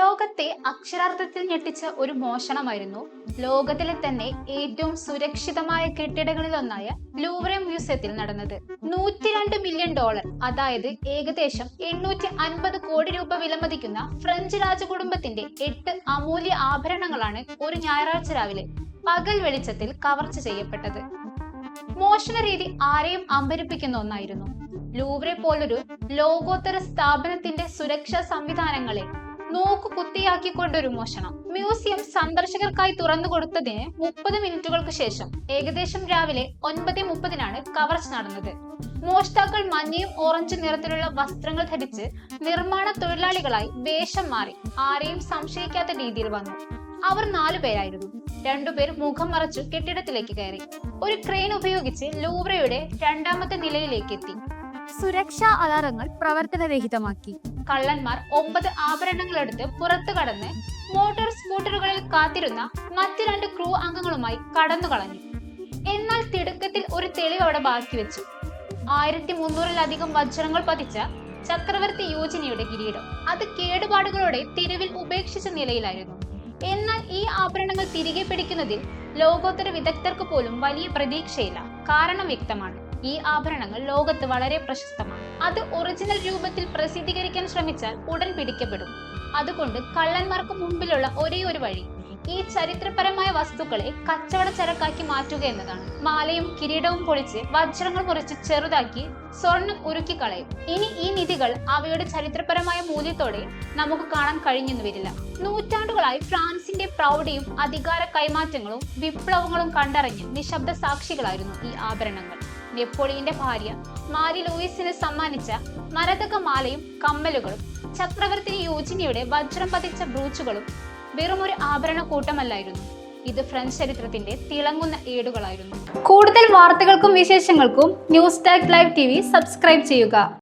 ലോകത്തെ അക്ഷരാർത്ഥത്തിൽ ഞെട്ടിച്ച ഒരു മോഷണമായിരുന്നു. ലോകത്തിലെ തന്നെ ഏറ്റവും സുരക്ഷിതമായ കെട്ടിടങ്ങളിലൊന്നായ ലൂവറെ മ്യൂസിയത്തിൽ നടന്നത്. നൂറ്റിരണ്ട് മില്യൺ ഡോളർ അതായത് ഏകദേശം എണ്ണൂറ്റി അൻപത് കോടി രൂപ വിലമതിക്കുന്ന ഫ്രഞ്ച് രാജകുടുംബത്തിന്റെ എട്ട് അമൂല്യ ആഭരണങ്ങളാണ് ഒരു ഞായറാഴ്ച രാവിലെ പകൽ വെളിച്ചത്തിൽ കവർച്ച ചെയ്യപ്പെട്ടത്. മോഷണ രീതി ആരെയും അമ്പരിപ്പിക്കുന്ന ഒന്നായിരുന്നു. ലൂവറെ പോലൊരു ലോകോത്തര സ്ഥാപനത്തിന്റെ സുരക്ഷാ സംവിധാനങ്ങളെ നോക്കു കുത്തിയാക്കിക്കൊണ്ടൊരു മോഷണം മ്യൂസിയം സന്ദർശകർക്കായി തുറന്നു കൊടുത്തതിന് മുപ്പത് മിനിറ്റുകൾക്ക് ശേഷം ഏകദേശം രാവിലെ ഒൻപത് മുപ്പതിനാണ് കവർച്ച നടന്നത് മോഷ്ടാക്കൾ മഞ്ഞയും ഓറഞ്ച് നിറത്തിലുള്ള വസ്ത്രങ്ങൾ ധരിച്ച് നിർമ്മാണ തൊഴിലാളികളായി വേഷം മാറി ആരെയും സംശയിക്കാത്ത രീതിയിൽ വന്നു. അവർ നാലു പേരായിരുന്നു. രണ്ടുപേർ മുഖം മറച്ചു കെട്ടിടത്തിലേക്ക് കയറി. ഒരു ക്രെയിൻ ഉപയോഗിച്ച് ലൂവ്രയുടെ രണ്ടാമത്തെ നിലയിലേക്ക് എത്തി സുരക്ഷാ അലാറങ്ങൾ പ്രവർത്തനരഹിതമാക്കി. കള്ളന്മാർ ഒമ്പത് ആഭരണങ്ങളെടുത്ത് പുറത്തു കടന്ന് മോട്ടോർ സ്കൂട്ടറുകളിൽ കാത്തിരുന്ന മറ്റു രണ്ട് ക്രൂ അംഗങ്ങളുമായി കടന്നു കളഞ്ഞു. എന്നാൽ തിടുക്കത്തിൽ ഒരു തെളിവ് അവിടെ ബാക്കി വെച്ചു. ആയിരത്തി മുന്നൂറിലധികം വജ്രങ്ങൾ പതിച്ച ചക്രവർത്തി യോജനയുടെ കിരീടം. അത് കേടുപാടുകളോടെ തെരുവിൽ ഉപേക്ഷിച്ച നിലയിലായിരുന്നു. എന്നാൽ ഈ ആഭരണങ്ങൾ തിരികെ പിടിക്കുന്നതിൽ ലോകോത്തര വിദഗ്ധർക്ക് പോലും വലിയ പ്രതീക്ഷയില്ല. കാരണം വ്യക്തമാണ്. ഈ ആഭരണങ്ങൾ ലോകത്ത് വളരെ പ്രശസ്തമാണ്. അത് ഒറിജിനൽ രൂപത്തിൽ പ്രസിദ്ധീകരിക്കാൻ ശ്രമിച്ചാൽ ഉടൻ പിടിക്കപ്പെടും. അതുകൊണ്ട് കള്ളന്മാർക്ക് മുമ്പിലുള്ള ഒരേ ഒരു വഴി ഈ ചരിത്രപരമായ വസ്തുക്കളെ കച്ചവട ചരക്കാക്കി മാറ്റുക എന്നതാണ്. മാലയും കിരീടവും പൊളിച്ച് വജ്രങ്ങൾ മുറിച്ച് ചെറുതാക്കി സ്വർണം ഉരുക്കി കളയും ഇനി ഈ നിധികൾ അവയുടെ ചരിത്രപരമായ മൂല്യത്തോടെ നമുക്ക് കാണാൻ കഴിഞ്ഞെന്ന് വരില്ല. നൂറ്റാണ്ടുകളായി ഫ്രാൻസിന്റെ പ്രൗഢിയും അധികാര കൈമാറ്റങ്ങളും വിപ്ലവങ്ങളും കണ്ടറിഞ്ഞ് നിശബ്ദ സാക്ഷികളായിരുന്നു ഈ ആഭരണങ്ങൾ. നെപ്പോളിയന്റെ ഭാര്യ മാരി ലൂയിസിന് സമ്മാനിച്ച മരതക മാലയും കമ്മലുകളും ചക്രവർത്തി യോജിനിയുടെ വജ്രം പതിച്ച ബ്രൂച്ചുകളും വെറും ഒരു ആഭരണ കൂട്ടമല്ലായിരുന്നു. ഇത് ഫ്രഞ്ച് ചരിത്രത്തിന്റെ തിളങ്ങുന്ന ഏടുകളായിരുന്നു. കൂടുതൽ വാർത്തകൾക്കും വിശേഷങ്ങൾക്കും news talk live T subscribe ചെയ്യുക.